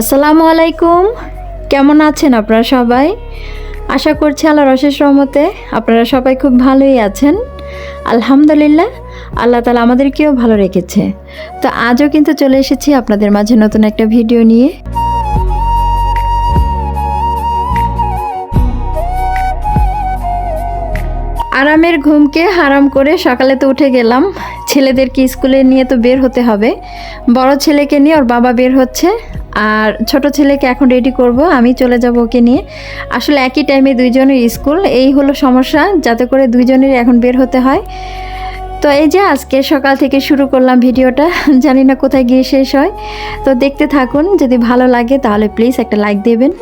আসসালামু আলাইকুম। কেমন আছেন আপনারা সবাই? আশা করছি আল্লাহর অশেষ রহমতে আপনারা সবাই খুব ভালোই আছেন। আলহামদুলিল্লাহ, আল্লাহ তালা আমাদেরকেও ভালো রেখেছে। তো আজও কিন্তু চলে এসেছি আপনাদের মাঝে নতুন একটা ভিডিও নিয়ে। আরামের ঘুমকে হারাম করে সকালে তো উঠে গেলাম। ছেলেদেরকে স্কুলে নিয়ে তো বের হতে হবে। বড় ছেলেকে নিয়ে ওর বাবা বের হচ্ছে। আর ছোট ছেলেকে এখন রেডি করব, আমি চলে যাব ওকে নিয়ে। আসলে একই টাইমে দুইজনের স্কুল এই হলো সমস্যা, যাতে করে দুইজনের এখন বের হতে হয়। তো এই যে আজকে সকাল থেকে শুরু করলাম ভিডিওটা, জানি না কোথায় গিয়ে শেষ হয়। তো দেখতে থাকুন, যদি ভালো লাগে তাহলে প্লিজ একটা লাইক দেবেন।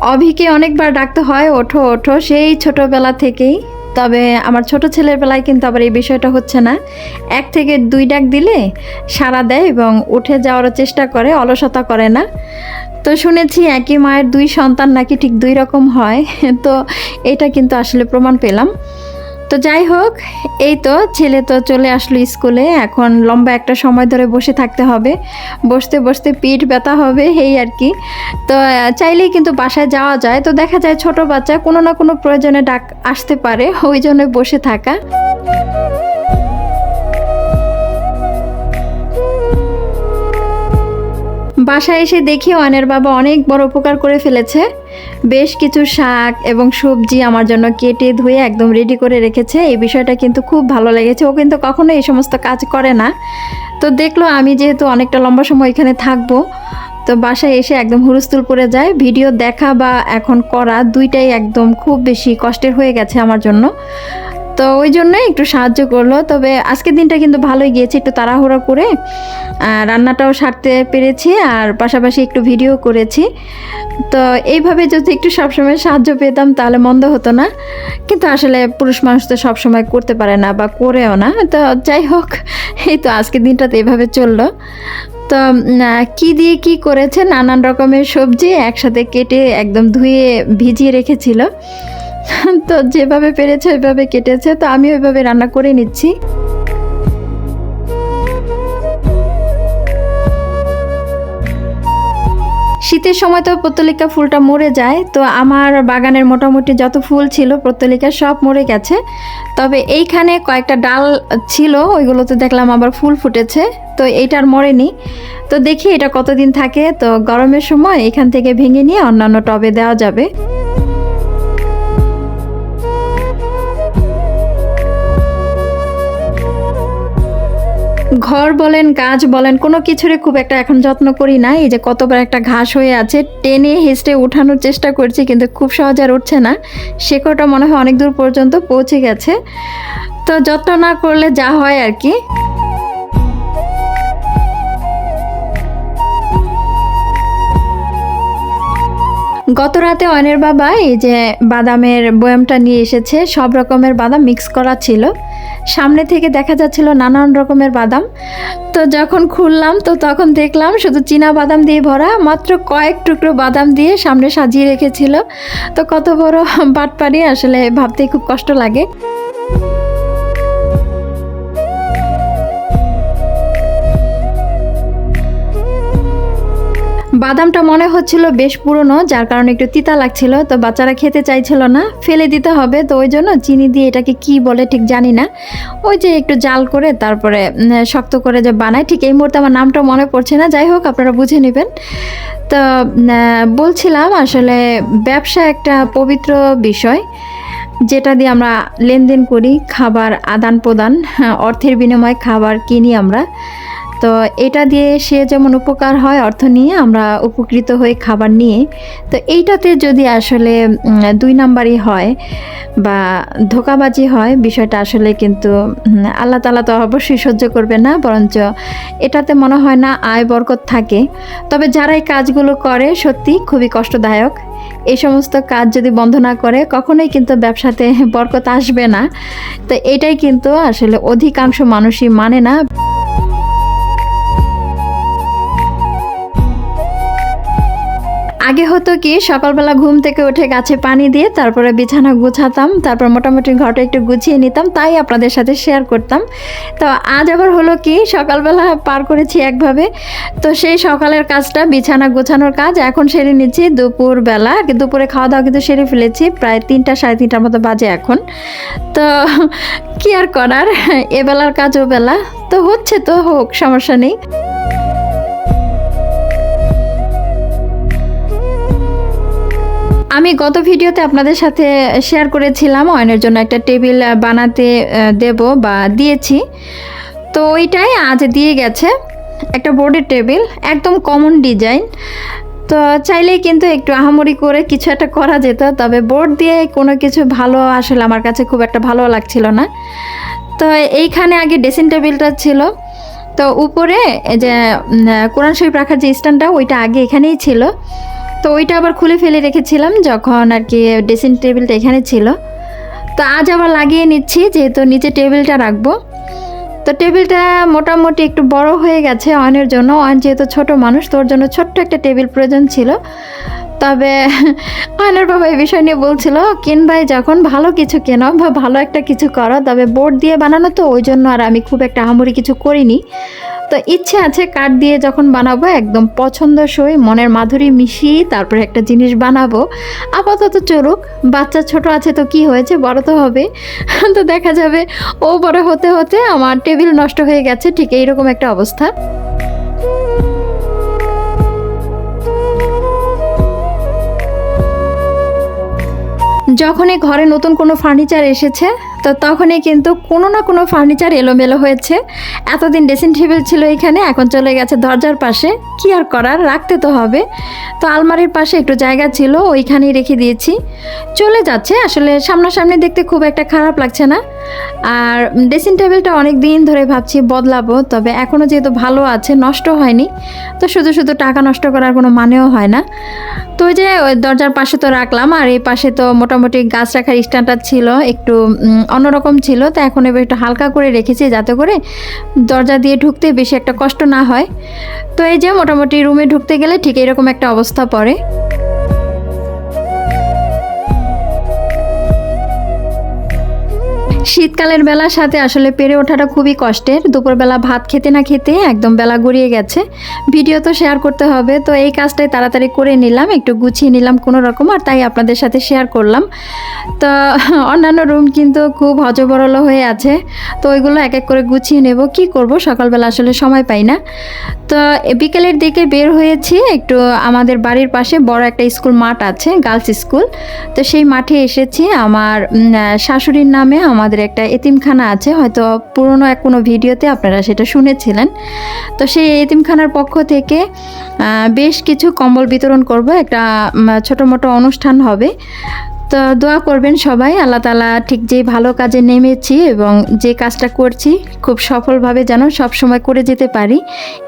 অভিকে অনেকবার ডাকতে হয়, ওঠো ওঠো, সেই ছোটবেলা থেকেই। তবে আমার ছোট ছেলের বেলায় কিন্তু আবার এই বিষয়টা হচ্ছে না। এক থেকে দুই ডাক দিলে সাড়া দেয় এবং উঠে যাওয়ার চেষ্টা করে, অলসতা করে না। তো শুনেছি একই মায়ের দুই সন্তান নাকি ঠিক দুই রকম হয়। তো এটা কিন্তু আসলে প্রমাণ পেলাম। তো যাই হোক, এই তো ছেলে তো চলে আসলো স্কুলে। এখন লম্বা একটা সময় ধরে বসে থাকতে হবে। বসতে বসতে পিঠ ব্যথা হবে, এই আর কি। তো চাইলেই কিন্তু বাসায় যাওয়া যায়। তো দেখা যায় ছোট বাচ্চা কোনো না কোনো প্রয়োজনে ডাক আসতে পারে, ওই জন্য বসে থাকা। বাসায় এসে দেখি অয়নের বাবা অনেক বড় উপকার করে ফেলেছে। বেশ কিছু শাক এবং সবজি আমার জন্য কেটে ধুয়ে একদম রেডি করে রেখেছে। এই বিষয়টা কিন্তু খুব ভালো লেগেছে। ও কিন্তু কখনো এই সমস্ত কাজ করে না। তো দেখল আমি যেহেতু অনেকটা লম্বা সময় এখানে থাকব, তো বাসায় এসে একদম হুরুস্তুল পরে যায়। ভিডিও দেখা বা এখন করা দুইটাই একদম খুব বেশি কষ্টের হয়ে গেছে আমার জন্য। তো ওই জন্যই একটু সাহায্য করল। তবে আজকের দিনটা কিন্তু ভালোই গিয়েছে একটু তাড়াহুড়া করে। রান্নাটাও সারতে পেরেছি আর পাশাপাশি একটু ভিডিও করেছি। তো এইভাবে যদি একটু সবসময় সাহায্য পেতাম তাহলে মন্দ হতো না। কিন্তু আসলে পুরুষ মানুষ তো সবসময় করতে পারে না বা করেও না। তো যাই হোক, এই তো আজকের দিনটা তো এভাবে চলল। তো কি দিয়ে কি করেছে নানান রকমের সবজি একসাথে কেটে একদম ধুয়ে ভিজিয়ে রেখেছিল। তো যেভাবে পেরেছে, ওইভাবে কেটেছে, তো আমি ওইভাবে রান্না করে নিচ্ছি। শীতের সময় তো পত্তলিকা ফুলটা মরে যায়, তো আমার বাগানের মোটামুটি যত ফুল ছিল, পত্তলিকা সব মরে গেছে। তবে এইখানে কয়েকটা ডাল ছিল, ওইগুলোতে দেখলাম আবার ফুল ফুটেছে, তো এইটার মরেনি। তো দেখি এটা কতদিন থাকে, তো গরমের সময় এখান থেকে ভেঙে নিয়ে অন্যান্য টবে দেওয়া যাবে। ঘর বলেন, গাছ বলেন, কোনো কিছুরে খুব একটা এখন যত্ন করি না। এই যে কতবার একটা ঘাস হয়ে আছে, টেনে হেস্টে উঠানোর চেষ্টা করছি, কিন্তু খুব সহজে আর উঠছে না। শেকড়টা মনে হয় অনেক দূর পর্যন্ত পৌঁছে গেছে। তো যত্ন না করলে যা হয় আর কি। গত রাতে অয়নের বাবা এই যে বাদামের বয়ামটা নিয়ে এসেছে, সব রকমের বাদাম মিক্স করা ছিল। সামনে থেকে দেখা যাচ্ছিল নানান রকমের বাদাম। তো যখন খুললাম, তো তখন দেখলাম শুধু চীনা বাদাম দিয়ে ভরা, মাত্র কয়েক টুকরো বাদাম দিয়ে সামনে সাজিয়ে রেখেছিল। তো কত বড় বাটপারি আসলে ভাবতেই খুব কষ্ট লাগে। বাদামটা মনে হচ্ছিল বেশ পুরনো যার কারণে একটু তিতা লাগছিল তো বাচ্চারা খেতে চাইছিল না। ফেলে দিতে হবে তো ওই জন্য চিনি দিয়ে এটাকে কি বলে ঠিক জানি না। ওই যে একটু জাল করে তারপরে শক্ত করে যে বানায় ঠিক এই মুহূর্তে আমার নামটা মনে পড়ছে না যাই হোক আপনারা বুঝে নেবেন। তো বলছিলাম আসলে ব্যবসা একটা পবিত্র বিষয় যেটা দিয়ে আমরা লেনদেন করি খাবার আদান প্রদান হ্যাঁ, অর্থের বিনিময়ে খাবার কিনি আমরা। তো এটা দিয়ে সে যেমন উপকার হয় অর্থ নিয়ে আমরা উপকৃত হয়ে খাবার নিয়ে, তো এইটাতে যদি আসলে দুই নাম্বারই হয় বা ধোকাবাজি হয়, বিষয়টা আসলে কিন্তু আল্লাহ তালা তো অবশ্যই সহ্য করবে না, বরঞ্চ এটাতে মনে হয় না আয় বরকত থাকে। তবে যারা এই কাজগুলো করে সত্যি খুবই কষ্টদায়ক। এই সমস্ত কাজ যদি বন্ধ না করে, কখনোই কিন্তু ব্যবসাতে বরকত আসবে না। তো এটাই কিন্তু আসলে অধিকাংশ মানুষই মানে না। আগে হতো কি, সকালবেলা ঘুম থেকে উঠে গাছে পানি দিয়ে তারপরে বিছানা গুছাতাম, তারপর মোটামুটি ঘরটা একটু গুছিয়ে নিতাম, তাই আপনাদের সাথে শেয়ার করতাম। তো আজ আবার হলো কি, সকালবেলা পার করেছি একভাবে। তো সেই সকালের কাজটা, বিছানা গোছানোর কাজ, এখন সেরে নিচ্ছি দুপুরবেলা। দুপুরে খাওয়া দাওয়া কিন্তু সেরে ফেলেছি, প্রায় তিনটা, সাড়ে তিনটার মতো বাজে এখন। তো কি আর করার, এবেলার কাজ বেলা। তো হচ্ছে তো হোক, সমস্যা নেই। আমি গত ভিডিওতে আপনাদের সাথে শেয়ার করেছিলাম অয়নের জন্য একটা টেবিল বানাতে দেব বা দিয়েছি। তো ওইটাই আজ দিয়ে গেছে। একটা বোর্ডের টেবিল, একদম কমন ডিজাইন তো চাইলেই কিন্তু একটু আহামরি করে কিছু একটা করা যেত, তবে বোর্ড দিয়ে কোনো কিছু ভালো আসলে আমার কাছে খুব একটা ভালো লাগছিল না। তো এইখানে আগে ড্রেসিং টেবিলটা ছিল। তো উপরে যে কোরআন শরীফ রাখার যে স্ট্যান্ডটা, ওইটা আগে এখানেই ছিল। তো ওইটা আবার খুলে ফেলে রেখেছিলাম যখন আর কি ড্রেসিং টেবিলটা এখানে ছিল। তো আজ আবার লাগিয়ে নিচ্ছি, যেহেতু নিচে টেবিলটা রাখব। তো টেবিলটা মোটামুটি একটু বড় হয়ে গেছে অয়নের জন্য। অয়ন যেহেতু ছোট মানুষ তোর জন্য ছোট্ট একটা টেবিল প্রয়োজন ছিল। তবে অয়নের বাবা এই বিষয় নিয়ে বলছিল কিনবাই যখন ভালো কিছু কেনো বা ভালো একটা কিছু করো, তবে বোর্ড দিয়ে বানানো তো, ওই জন্য আর আমি খুব একটা আহামরি কিছু করিনি। তো ইচ্ছে আছে কাঠ দিয়ে যখন বানাবো, একদম পছন্দসই, মনের মাধুরী মিশিয়ে তারপরে একটা জিনিস বানাবো। আপাতত চলুক, বাচ্চা ছোট আছে তো কি হয়েছে বড় তো হবে। তো দেখা যাবে, ও বড় হতে হতে আমার টেবিল নষ্ট হয়ে গেছে, ঠিক এইরকম একটা অবস্থা। যখনই ঘরে নতুন কোনো ফার্নিচার এসেছে তো তখনই কিন্তু কোনো না কোনো ফার্নিচার এলোমেলো হয়েছে। এতদিন ড্রেসিং টেবিল ছিল এখানে, এখন চলে গেছে দরজার পাশে। কি আর করার, রাখতে তো হবে। তো আলমারির পাশে একটু জায়গা ছিল, ওইখানেই রেখে দিয়েছি। চলে যাচ্ছে, আসলে সামনাসামনি দেখতে খুব একটা খারাপ লাগছে না। আর ড্রেসিং টেবিলটা অনেক দিন ধরে ভাবছি বদলাবো, তবে এখনও যেহেতু ভালো আছে, নষ্ট হয়নি। তো শুধু শুধু টাকা নষ্ট করার কোনো মানেও হয় না। তো ওই যে দরজার পাশে তো রাখলাম, আর এই পাশে তো মোটামুটি গাছ রাখার স্ট্যান্ডটা ছিল, একটু অন্যরকম ছিল, তো এখন এবার একটু হালকা করে রেখেছি যাতে করে দরজা দিয়ে ঢুকতে বেশি একটা কষ্ট না হয়। তো এই যে মোটামুটি রুমে ঢুকতে গেলে ঠিক এরকম একটা অবস্থা পড়ে। শীতকালের বেলার সাথে আসলে পেরে ওঠাটা খুবই কষ্টের। দুপুরবেলা ভাত খেতে না খেতে একদম বেলা গড়িয়ে গেছে। ভিডিও তো শেয়ার করতে হবে, তো এই কাজটাই তাড়াতাড়ি করে নিলাম, একটু গুছিয়ে নিলাম কোনো রকম আর তাই আপনাদের সাথে শেয়ার করলাম। তো অন্যান্য রুম কিন্তু খুব হজবরল হয়ে আছে, তো ওইগুলো এক এক করে গুছিয়ে নেব, কি করব? সকালবেলা আসলে সময় পাই না। তো বিকেলের দিকে বের হয়েছি, একটু আমাদের বাড়ির পাশে বড় একটা স্কুল মাঠ আছে, গার্লস স্কুল। তো সেই মাঠে এসেছি, আমার শাশুড়ির নামে আমাদের একটা এতিমখানা আছে, হয়তো পুরনো এক কোনো ভিডিওতে আপনারা সেটা শুনেছিলেন। তো সেই এতিমখানার পক্ষ থেকে বেশ কিছু কম্বল বিতরণ করব, একটা ছোটো মোটো অনুষ্ঠান হবে। তো দোয়া করবেন সবাই, আল্লাহ তালা ঠিক যে ভালো কাজে নেমেছি এবং যে কাজটা করছি, খুব সফলভাবে যেন সব সময় করে যেতে পারি,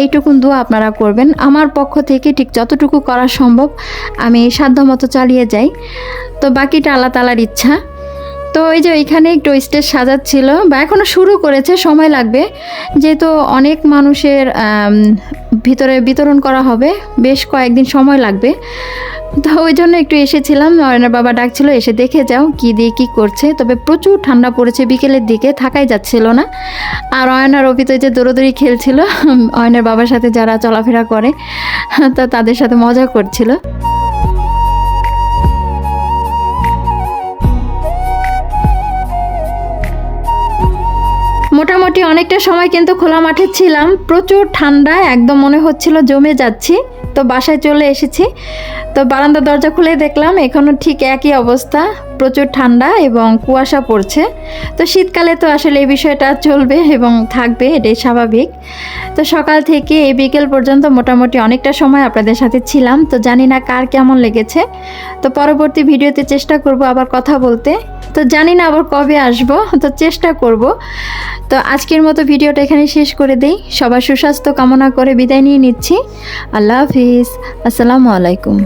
এইটুকুন দোয়া আপনারা করবেন। আমার পক্ষ থেকে ঠিক যতটুকু করা সম্ভব, আমি সাধ্যমতো চালিয়ে যাই। তো বাকিটা আল্লাহ তালার ইচ্ছা। তো এই যে ওইখানে একটু স্টেজ সাজাচ্ছিল বা এখনও শুরু করেছে, সময় লাগবে। যেহেতু অনেক মানুষের ভিতরে বিতরণ করা হবে, বেশ কয়েকদিন সময় লাগবে। তো ওই জন্য একটু এসেছিলাম, নয়নার বাবা ডাকছিল, এসে দেখে যাও কি দিয়ে কি করছে। তবে প্রচুর ঠান্ডা পড়েছে, বিকেলের দিকে থাকাই যাচ্ছিল না। আর অয়নার অভিত যে দৌড়োদৌড়ি খেলছিল, অয়নের বাবার সাথে যারা চলাফেরা করে, তা তাদের সাথে মজা করছিল। অনেকটা সময় কিন্তু খোলা মাঠে ছিলাম। প্রচুর ঠান্ডা, একদম মনে হচ্ছিল জমে যাচ্ছি। তো বাসায় চলে এসেছি। তো বারান্দা দরজা খুলে দেখলাম এখনও ঠিক একই অবস্থা। প্রচুর ঠান্ডা এবং কুয়াশা পড়ছে। তো শীতকালে তো আসলে এই বিষয়টা চলবে এবং থাকবে, এটাই স্বাভাবিক। তো সকাল থেকে এই বিকেল পর্যন্ত মোটামুটি অনেকটা সময় আপনাদের সাথে ছিলাম। তো জানি না কার কেমন লেগেছে। তো পরবর্তী ভিডিওতে চেষ্টা করব আবার কথা বলতে। তো জানি না আবার কবে আসব, তো চেষ্টা করব। তো আজকের মতো ভিডিওটা এখানে শেষ করে দেই। সবার সুস্বাস্থ্য কামনা করে বিদায় নিয়ে নিচ্ছি। আল্লাহ হাফিজ। আসসালামু আলাইকুম।